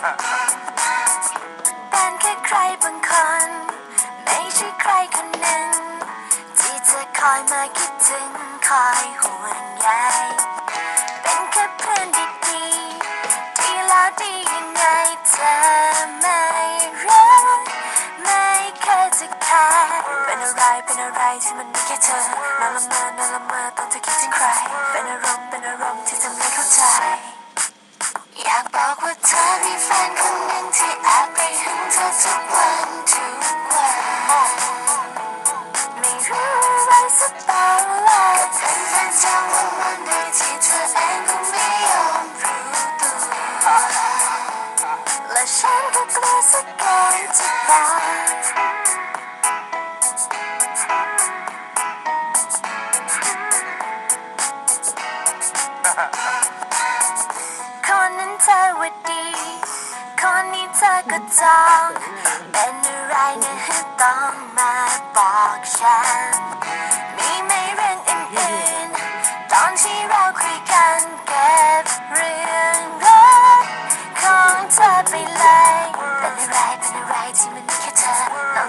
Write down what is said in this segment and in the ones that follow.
เป็นแค่ใครบางคน ไม่ใช่ใครคนหนึ่ง ที่จะคอยมาคิดถึงคอยห่วงใยเป็นแค่เพื่อนดีๆที่แล้วดียังไงเธอไม่รักไม่เคยจะแคร์เป็นอะไรเป็นอะไรที่มันมีแค่เธอนอนละเมอนอนละ คนนั้นเธอว่าดี คนนี้เธอก็จอง เป็นอะไรนะต้องมาบอกฉัน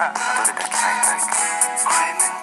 Böyle de çay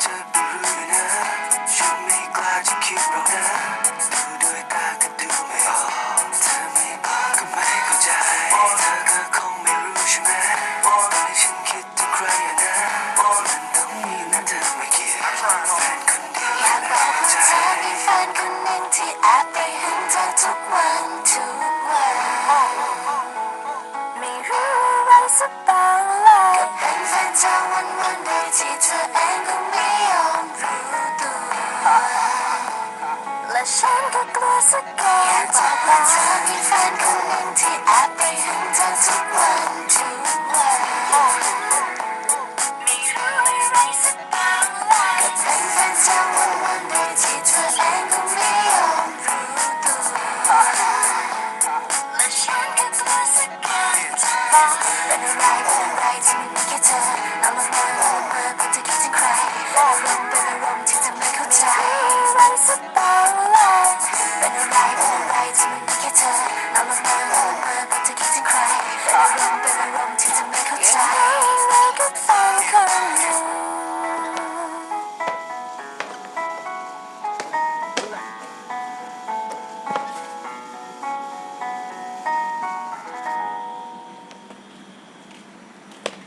บ้างเป็นอะไรเป็นอะไรที่มีแค่เธอนอนลงมาลงมาก็จะคิดใครรมณ์เป็นอมที่เธไมเขาใจ